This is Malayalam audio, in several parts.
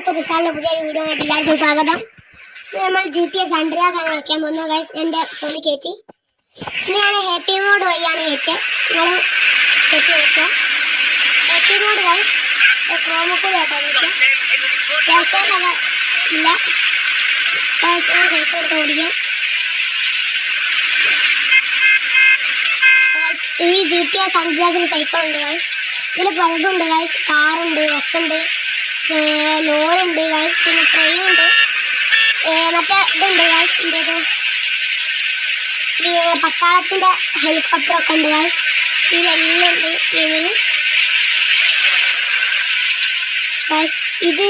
സുഹൃത്ത് റിസാലിന്റെ പുതിയൊരു വീഡിയോ ആയിട്ട് എല്ലാവർക്കും സ്വാഗതം. ഇത് നമ്മൾ ജി ടി എസ് അൻഡ്രിയാസ് ആണ് കളിക്കാൻ പോകുന്നത് ഗൈസ് എന്റെ ഫോണിൽ കയറ്റി ഇന്ന് ഞാൻ ഹാപ്പി മോഡ് വഴിയാണ് കയറ്റിയത് നിങ്ങൾ കയറ്റി വെക്കുക ഹാപ്പി മോഡ് ഗൈസ് ഈ ജി ടി എസ് അൻഡ്രിയാസിൽ സൈക്കിൾ ഉണ്ട് ഗൈസ് ഇതിൽ പലതുണ്ട് ഗൈസ് കാറുണ്ട് ബസ്സുണ്ട്. ലോറുണ്ട് ഗൈസ് പിന്നെ ട്രെയിൻ ഉണ്ട് മറ്റേ ഇതുണ്ട് ഗൈസ് ഇത് പട്ടാളത്തിന്റെ ഒക്കെ ഉണ്ട് ഗൈസ് ഇതെല്ലാം ഉണ്ട് ഗെയിമിന് ഗൈസ് ഇത്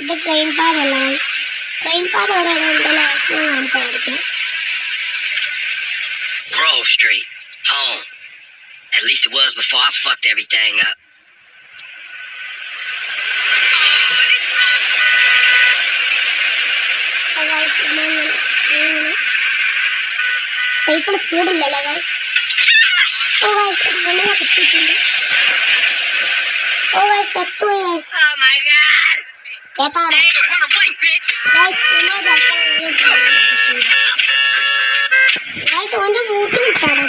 ഇത് ട്രെയിൻ പാത അല്ല ഗൈസ് ട്രെയിൻ പാത അവിടെ അവിടെ ഉണ്ടല്ലോ ഞാൻ കാണിച്ചായിരിക്കും Grove Street, home. At least it was before I fucked everything up. Cycle സ്പീഡില്ലല്ലോ guys oh guys ഒരു പെണ്ണിനെ കിട്ടിയിട്ടുണ്ട് ഓ ഗൈസ് ചത്തുപോയി ഗൈസ് Oh bitch! ഗൈസ് ഓന്റെ മൂക്കിന് ഇട്ടാണ്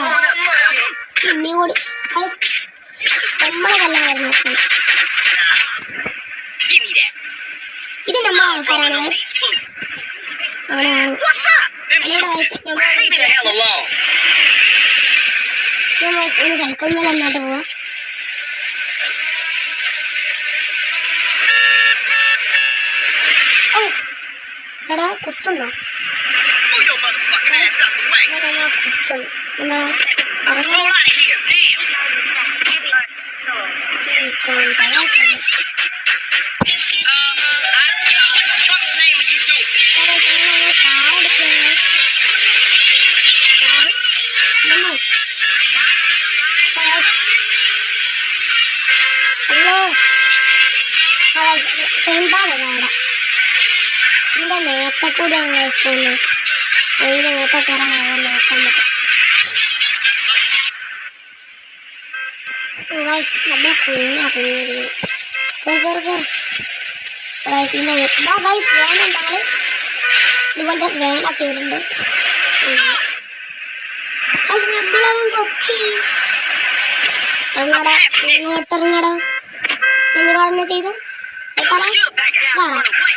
motherfucker. പിന്നെ കൂടി. ഗൈസ് നമ്മളെ കല്ലായിരുന്നു ಸೈಕಲ್ ಮೇಲೆ ನಡುವ ఎడా కుర్తున్నా కుర్తున్నా అరవై ട്രെയിൻ പാടാണ് നേരത്തെ കൂടിയാണ് ഗൈസ് പോകുന്നത് അതിന്റെ മേത്തെ കയറാൻ നോക്കാൻ പറ്റും ഗൈസ് നമ്മൾ കുഞ്ഞാ കുഞ്ഞിരുന്നു കയറി ഗൈസ് വേനുണ്ടാൽ ഇതുപോലത്തെ വേനൊക്കെ വരുന്നുണ്ട് ഇറങ്ങടാ എത്താടാ Should back it out and away.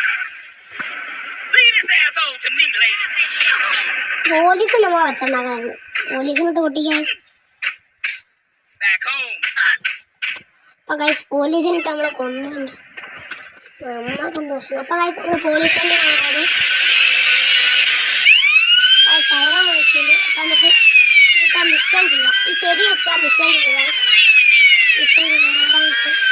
Leave this asshole to me, ladies. Police നമ്മളെ വെച്ചിട്ടുണ്ടാകാറുണ്ട് പോലീസിനൊട്ട് പൊട്ടിക്കാൻ. അപ്പൊ ഗൈസ് പോലീസിനിട്ട് നമ്മളെ കൊന്നുണ്ട്. നമ്മളെ സന്തോഷം അപ്പൊ ഗൈസ് നമ്മൾ പോലീസിന്റെ സൈറം വിളിച്ചിട്ടുണ്ട് അപ്പൊ നമുക്ക് മിഷൻ ചെയ്യാം. ഈ ശരിയൊക്കെ മിഷൻ ചെയ്യാം. മിഷൻ ചെയ്യാം.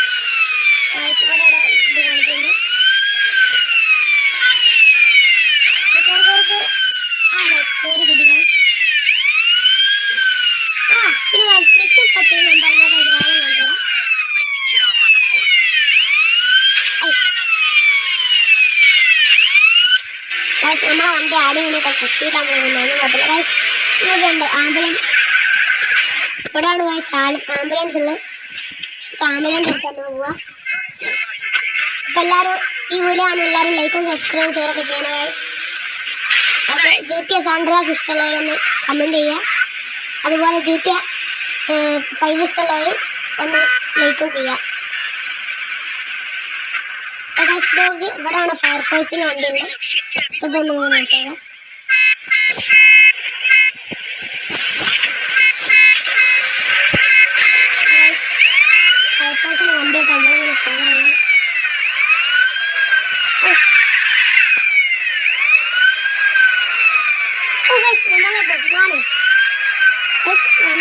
ഗൈസ് നമ്മളെ വണ്ടി വേണ്ടിയിട്ട് കുത്തിയിട്ടാണ് പോകുന്നത് കുഴപ്പമില്ല ഗൈസ് ഇവിടെയുണ്ട് ആംബുലൻസ് ഇവിടെയാണ് ഗൈസ് ആംബുലൻസ് ഉള്ളത് ഇപ്പൊ ആംബുലൻസ് എടുക്കാൻ നമ്മൾ പോവാ അപ്പൊ എല്ലാവരും ഈ വീഡിയോ ആണ് എല്ലാവരും ലൈക്കും സബ്സ്ക്രൈബും ഷെയറൊക്കെ ചെയ്യണം ഗൈസ് അപ്പോൾ ജി ടി എസ് ആൻഡ്രാസ് ഇഷ്ടമുള്ളവരൊന്ന് കമന്റ് ചെയ്യുക. അതുപോലെ ജി ടി ഫൈവ് ഇഷ്ടമുള്ളവർ ഒന്ന് ലൈക്കും ചെയ്യാം ഗൈസ് ഇവിടെയാണ് ഫയർഫോഴ്സിന് വണ്ടിയുള്ളത്. ഇതൊന്നും നോക്കാം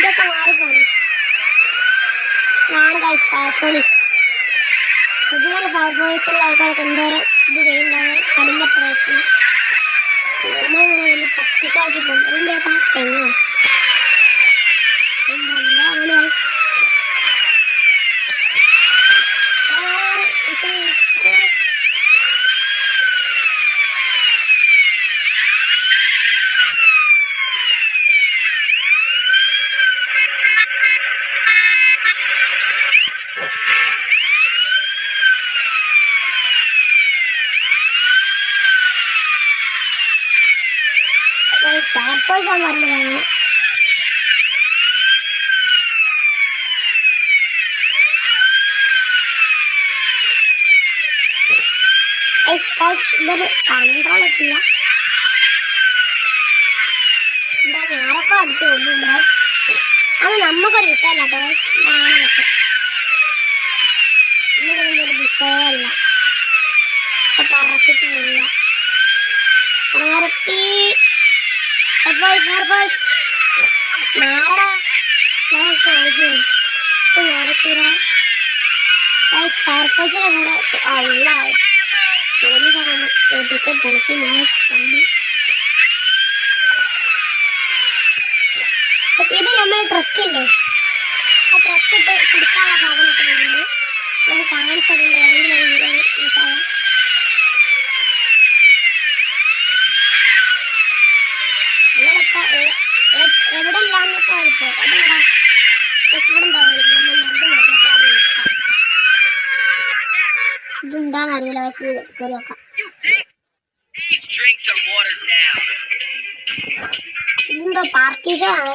വണ്ടിയൊക്കെ മാറിപ്പോകുന്നു ഞാൻ ഗൈസ് ഫയർഫോഴ്സ് ഒറിജിനൽ ഫയർഫോഴ്സുള്ള ആൾക്കാർക്ക് എന്തോരം ഇത് ചെയ്യുന്നുണ്ടാവും കഠിന പ്രയത്നം. നമ്മളിങ്ങനെ വലിയ പട്ടിശാക്കി പോകും അതിന്റെ ആ തെങ്ങോ ഇതൊരു കൺട്രോൾ എത്തില്ല എന്താ നേരൊക്കെ അടിച്ചു കൊണ്ടുണ്ട് അത് നമുക്കൊരു വിഷയമല്ല ഒരു വിഷയമല്ല. പറപ്പിച്ച് പോവുക പറപ്പി ഫയർഫോഴ്സ് ഫയർഫോഴ്സ് നേരടാ ഞാൻ കാണിച്ചു നേരച്ചൂരാ ഫയർഫോഴ്സിന്റെ കൂടെ അല്ല. പോലീസാണ് വീട്ടിൽ പൊളിക്ക് ഞാൻ കണ്ടു. പക്ഷെ ഇത് നമ്മുടെ ട്രക്കില്ലേ ആ ട്രക്ക് ഇട്ട് കുടിക്കാനുള്ള സാധനമൊക്കെ വരുന്നുണ്ട്. ഞാൻ കാണിച്ചതിന്റെ ഏതെങ്കിലും ഒരു വീഡിയോയിൽ മനസ്സിലാവാം നമ്മളിപ്പോ എ- എ- എവിടെ ഇല്ലാന്നൊക്കെ ആയിരിക്കും അതെവിടെ ഇവിടെ എന്താ നമ്മൾ മരുന്ന് മരുന്നൊക്കെ ഇതെന്താന്ന് അറിയില്ല പക്ഷേ കയറി നോക്കാം. ഇതെന്തോ പാർട്ടി ഷോ ആണ്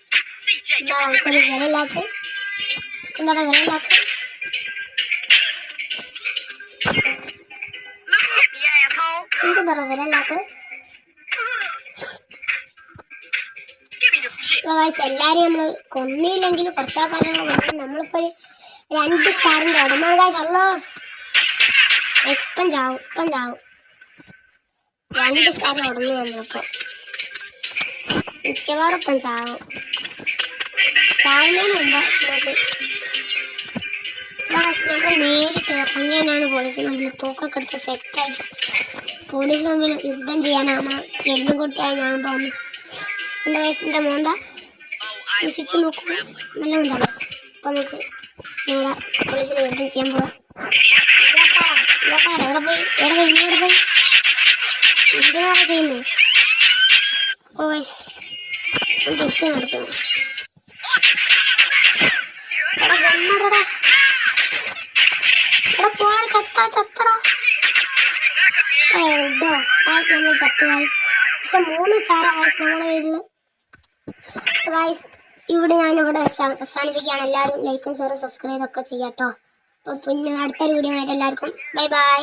നമുക്കൊരു വിലയില്ലാത്ത എന്താണ് വിലയില്ലാത്ത. എന്തെന്താ വിലയില്ലാത്ത Give me your shit. Guys എല്ലാരും നമ്മൾ കൊന്നില്ലെങ്കിൽ കുറച്ചാൾക്കാരെ കൊന്നു നമ്മളിപ്പോ ഒരു രണ്ട് സ്റ്റാറിന്റെ ഉടമ ഗൈസ് അല്ലോ ഇപ്പം ചാവും ഇപ്പം ചാവും. രണ്ട് സ്റ്റാറിന് ഉടമ നമ്മളിപ്പോ. മിക്കവാറും ഇപ്പം ചാവും. ഞങ്ങൾ നേരിട്ട് ഇറങ്ങിയാനാണ് പോലീസ് മുമ്പിൽ തൂക്കൊക്കെ എടുത്ത് സെറ്റായി പോലീസ് മുമ്പിൽ യുദ്ധം ചെയ്യാനാണ്. എല്ലും കുട്ടിയായി ഞാൻ തോന്നുന്നു എന്റെ വയസ്സിന്റെ മോന്താ? സൂക്ഷിച്ച് നോക്കൂ. നല്ല ഉണ്ടാവും അപ്പൊ നമുക്ക് നേരെ പോലീസിനെ യുദ്ധം ചെയ്യാൻ പോവാം. എവിടെ പോയി എവിടെ പോയി? ഇനി എവിടെ പോയി? എന്തിനാണ് ചെയ്യുന്നത് ഓ തിരിച്ചു നടത്തുന്നു പോയാ ചത്താ ചത്തടാ എവിടോ? ഗൈസ് നമ്മൾ ചത്തു ഗൈസ് പക്ഷെ മൂന്ന് സ്റ്റാർ ഗൈസ് നമ്മുടെ വീട്ടിൽ. ഗൈസ് ഇവിടെ ഞാൻ ഇവിടെ അവസാനിപ്പിക്കുകയാണ്. എല്ലാവരും ലൈക്കും ഷെയറും സബ്സ്ക്രൈബ് ഒക്കെ ചെയ്യാട്ടോ. അപ്പോൾ പിന്നെ അടുത്തൊരു വീഡിയോ ആയിട്ട് എല്ലാവർക്കും ബൈ ബൈ